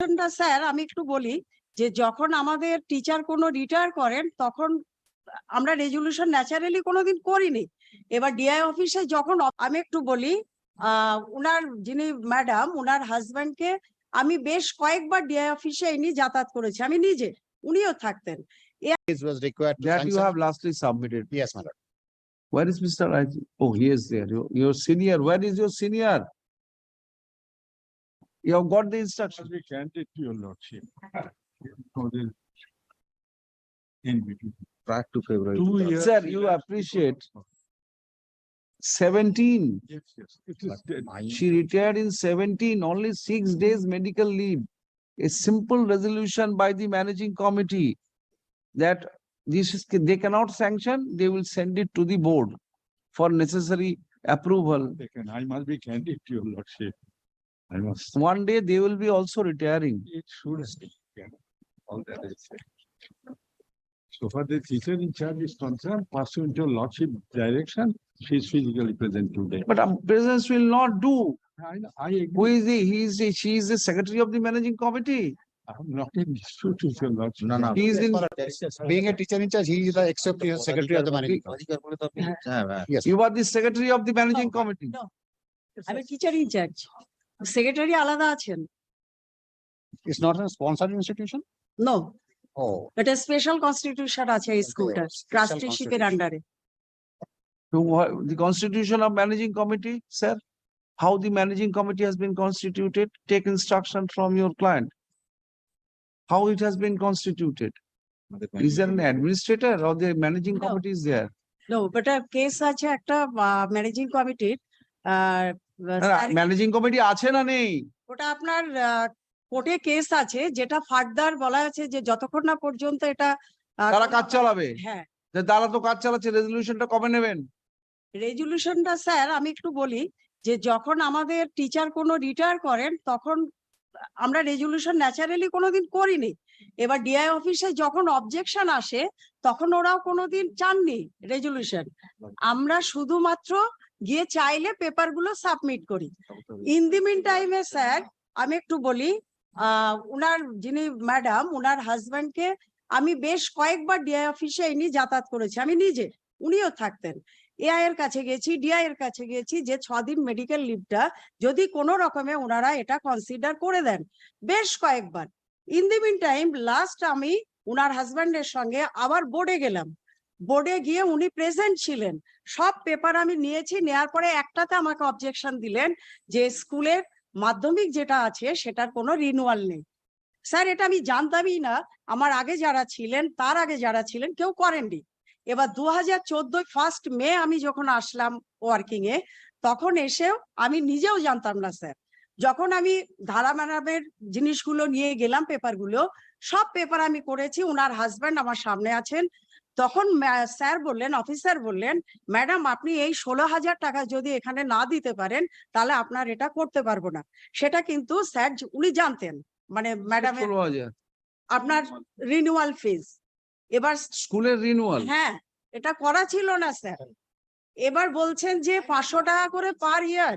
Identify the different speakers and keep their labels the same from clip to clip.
Speaker 1: রেজুলেশনটা sir আমি একটু বলি যে যখন আমাদের টিচার কোনো রিটায়ার করেন তখন আমরা রেজুলেশন ন্যাচারালি কোনোদিন করিনি এবার ডিআই অফিসে যখন আমি একটু বলি আহ উনার যিনি ম্যাডাম উনার হাজবেন্ডকে আমি বেশ কয়েকবার ডিআই অফিসে এনে যাতায়াত করেছি আমি নিজে উনিও থাকতেন.
Speaker 2: Where is Mr. Raji? Oh, he is there. Your, your senior, where is your senior? You have got the instruction.
Speaker 3: We be granted to your lordship. For the In between.
Speaker 2: Track to February.
Speaker 3: Two years.
Speaker 2: Sir, you appreciate seventeen.
Speaker 3: Yes, yes. It is dead.
Speaker 2: She retired in seventeen, only six days medical leave. A simple resolution by the managing committee that this is, they cannot sanction, they will send it to the board for necessary approval.
Speaker 3: They can, I must be candid to your lordship. Must.
Speaker 2: One day they will be also retiring.
Speaker 3: It should. Yeah. All that is. So far the teacher in charge is concerned, pursuant to lordship direction, she is physically present today.
Speaker 2: But um, presence will not do.
Speaker 3: I, I agree.
Speaker 2: he? He is, she is the secretary of the managing committee.
Speaker 4: No, no.
Speaker 2: He is
Speaker 4: Being a teacher in charge, he is the executive secretary of the management. committee. Yes.
Speaker 2: you are the secretary of the managing committee.
Speaker 1: No, I'm a teacher in charge. Secretary আলাদা আছেন
Speaker 4: it's not a sponsored institution?
Speaker 1: No
Speaker 4: Oh,
Speaker 1: এটা special constitution আছে এই
Speaker 4: Okay,
Speaker 1: স্কুলটা
Speaker 4: special
Speaker 1: ট্রাস্টিশিপের আন্ডারে
Speaker 2: the constitution of managing committee, sir? How the managing committee has been constituted, take instruction from your client. How it has been constituted? Is there an administrator or the managing
Speaker 1: No.
Speaker 2: committee is there?
Speaker 1: No এটা case আছে একটা managing কমিটির আর
Speaker 2: Managing committee আছে না নেই?
Speaker 1: ওটা আপনার কোর্টে কেস আছে যেটা ফার্দার বলা আছে যে যতক্ষণ না পর্যন্ত এটা
Speaker 2: তারা কাজ চালাবে?
Speaker 1: হ্যাঁ
Speaker 2: যে তারা তো কাজ চালাচ্ছে, রেজলিউশনটা কবে নেবেন?
Speaker 1: রেজুলেশনটা স্যার আমি একটু বলি যে যখন আমাদের টিচার কোনো রিটায়ার করেন তখন আমরা রেজুলেশন ন্যাচারালি কোনোদিন করিনি এবার ডিআই অফিসে যখন অবজেকশন আসে তখন ওরাও কোনোদিন চাননি রেজুলেশন আমরা শুধুমাত্র গিয়ে চাইলে পেপারগুলো সাবমিট করি। ইন দি মিন টাইমে স্যার আমি একটু বলি উনার যিনি ম্যাডাম উনার হাজবেন্ডকে আমি বেশ কয়েকবার ডিআই অফিসে এনে যাতায়াত করেছি। আমি নিজে উনিও থাকতেন। এআই এর কাছে গেছি ডিআই এর কাছে গেছি যে ছদিন মেডিকেল লিভটা যদি কোনো রকমে ওনারা এটা কনসিডার করে দেন বেশ কয়েকবার। In the meantime last আমি উনার হাজব্যান্ডের সঙ্গে আবার বোর্ডে গেলাম। বোর্ডে গিয়ে উনি প্রেজেন্ট ছিলেন। সব পেপার আমি নিয়েছি, নেয়ার পরে একটাতে আমাকে অবজেকশন দিলেন যে স্কুলের মাধ্যমিক যেটা আছে সেটার কোনো রিনুয়াল নেই। স্যার, এটা আমি জানতামই না। আমার আগে যারা ছিলেন, তার আগে যারা ছিলেন, কেউ করেননি। এবার দু হাজার চোদ্দোই ফার্স্ট মে আমি যখন আসলাম ওয়ার্কিং এ, তখন এসেও আমি নিজেও জানতাম না, স্যার। যখন আমি ধারা ম্যাডামের জিনিসগুলো নিয়ে গেলাম পেপারগুলো সব পেপার আমি করেছি, উনার হাজবেন্ড আমার সামনে আছেন তখন স্যার বললেন অফিসার বললেন ম্যাডাম আপনি এই ষোলো হাজার টাকা যদি এখানে না দিতে পারেন তাহলে আপনার এটা করতে পারব না। সেটা কিন্তু স্যার উনি জানতেন। মানে
Speaker 2: ম্যাডাম
Speaker 1: আপনার রিনিউয়াল ফিজ এবার
Speaker 2: স্কুলের রিনুয়াল।
Speaker 1: হ্যাঁ এটা করা ছিল না স্যার। এবার বলছেন যে পাঁচশো টাকা করে per year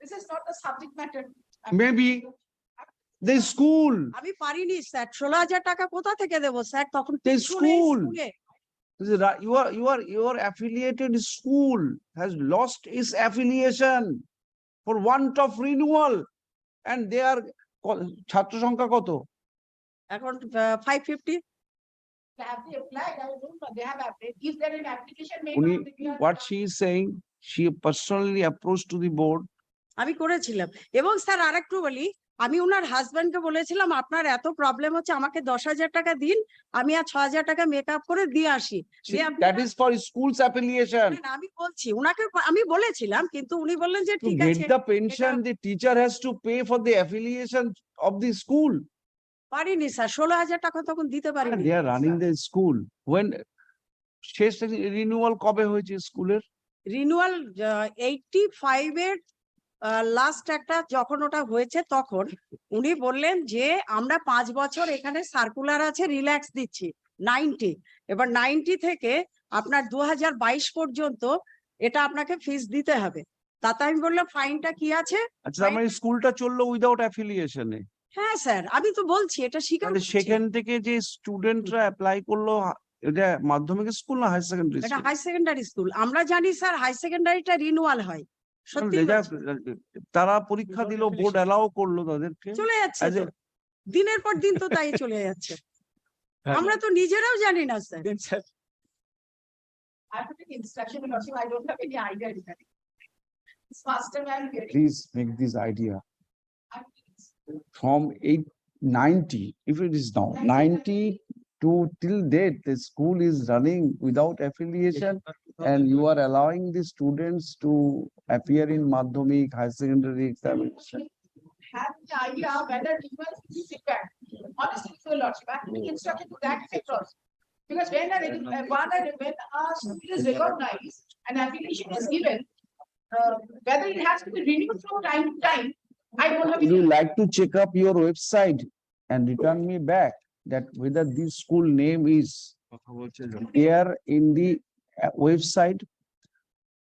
Speaker 5: This is not the subject matter.
Speaker 2: Maybe the school,
Speaker 1: আমি পারিনি স্যার ষোলো হাজার টাকা কোথা থেকে দেবো স্যার তখন
Speaker 2: The school. Your, your, your affiliated school has lost its affiliation for want of renewal. And they are, ছাত্র সংখ্যা কত?
Speaker 1: এখন five fifty
Speaker 5: Have applied? I don't know. They have applied. Is there an application made?
Speaker 2: উনি,
Speaker 5: on the behalf
Speaker 2: what she is saying, she personally approached to the board.
Speaker 1: আমি করেছিলাম এবং sir আরেকটু বলি আমি ওনার হাজবেন্ডকে বলেছিলাম আপনার এত প্রবলেম হচ্ছে আমাকে দশ হাজার টাকা দিন আমি আর ছ হাজার টাকা মেকআপ করে দিয়ে আসি
Speaker 2: See,
Speaker 1: দিয়ে আপনি
Speaker 2: That is for school's affiliation.
Speaker 1: না, না, আমি বলছি উনাকে আমি বলেছিলাম কিন্তু উনি বললেন যে ঠিক আছে
Speaker 2: the pension, the teacher has to pay for the affiliation of the school.
Speaker 1: পারিনি স্যার ষোলো হাজার টাকা তখন দিতে পারিনি
Speaker 2: they are running the school. When শেষ renewal কবে হয়েছে স্কুলের?
Speaker 1: রিনুয়াল এইটটি ফাইভ এর লাস্ট একটা যখন ওটা হয়েছে তখন উনি বললেন যে আমরা পাঁচ বছর এখানে সার্কুলার আছে রিল্যাক্স দিচ্ছি। নাইনটি এবার নাইনটি থেকে আপনার দু বাইশ পর্যন্ত এটা আপনাকে ফিস দিতে হবে। তাতে আমি বললাম ফাইনটা কি আছে?
Speaker 2: আচ্ছা মানে স্কুলটা চলল উইদাউট অ্যাফিলিয়েশনে
Speaker 1: হ্যাঁ স্যার আমি তো বলছি এটা স্বীকার
Speaker 2: সেখান থেকে যে স্টুডেন্টরা অ্যাপ্লাই করল এটা মাধ্যমিক স্কুল না হায়ার সেকেন্ডারি
Speaker 1: এটা হাই সেকেন্ডারি স্কুল আমরা জানি স্যার হাই সেকেন্ডারিটা রিনুয়াল হয়।
Speaker 2: তারা পরীক্ষা দিল বোর্ড অ্যালাউ করল তাদেরকে
Speaker 1: চলে যাচ্ছে দিনের পর দিন তো তাই চলে যাচ্ছে আমরা তো নিজেরাও জানি না
Speaker 5: sir
Speaker 2: please make this idea from eight ninety, if it is now ninety to till date, the school is running without affiliation and you are allowing the students to appear in Madhyamik high secondary examination.
Speaker 5: Have the idea whether renewal is required. Honestly, Your Lordship, I have to take instruction to that effect also. Because when a, regu- uh, one, when a school is recognized and application is given, uh, whether it has to be renewed from time to time, I don't have.
Speaker 2: Would you like to check up your website and return me back that whether this school name is there in the website?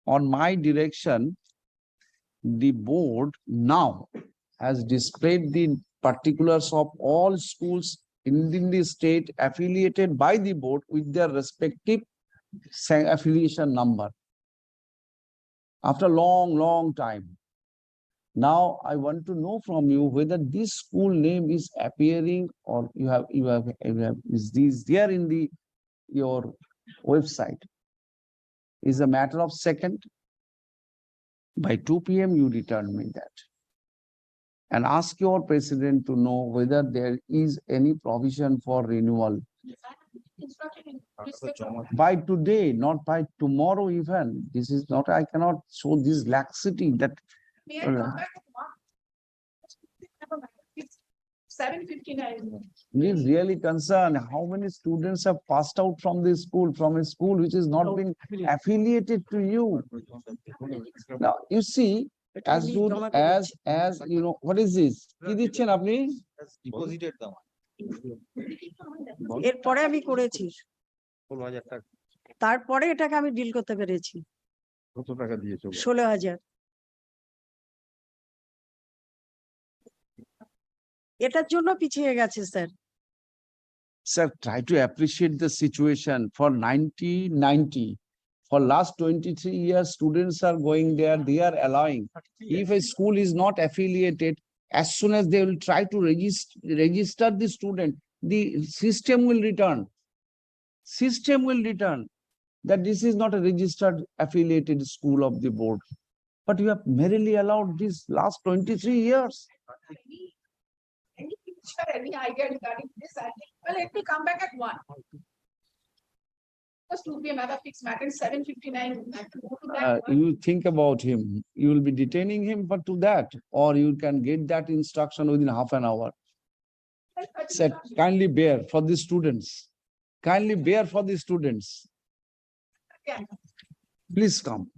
Speaker 2: On my direction, the board now has displayed the particulars of all schools in the state affiliated by the board with their respective affiliation number. After long, long time. Now I want to know from you whether this school name is appearing or you have, you have, you have, is this there in the, your website? Is a matter of second. By two P M, you return me that. And ask your president to know whether there is any provision for renewal
Speaker 5: I have to take Instruction in respect of-
Speaker 2: by today, not by tomorrow even. This is not, I cannot show this laxity that
Speaker 5: May uh, 759.
Speaker 2: He is really concerned how many students have passed out from this school, from a school which is not no, been affiliated. affiliated to you. Now, you see, as soon as, as you know, what is this? কি দিচ্ছেন আপনি?
Speaker 4: Deposited the
Speaker 1: এরপরে আমি করেছি তারপরে এটাকে আমি deal করতে পেরেছি
Speaker 3: কত টাকা দিয়েছ
Speaker 1: ষোলো হাজার এটার জন্য পিছিয়ে গেছে sir
Speaker 2: Sir, try to appreciate the situation for 90, 90. For last twenty-three years, students are going there, they are allowing. If a school is not affiliated, as soon as they will try to register, register the student, the system will return. System will return that this is not a registered affiliated school of the board. But you have merely allowed this last twenty-three years.
Speaker 5: Any any idea regarding this, I think, well, let me come back at one. First two P M, I have a fixed matter, seven fifty-nine. I have to go to that
Speaker 2: uh, you think about him, you will be detaining him for to that, or you can get that instruction within half an hour. Said kindly bear for the students. Kindly bear for the students.
Speaker 5: Yeah.
Speaker 2: Please come.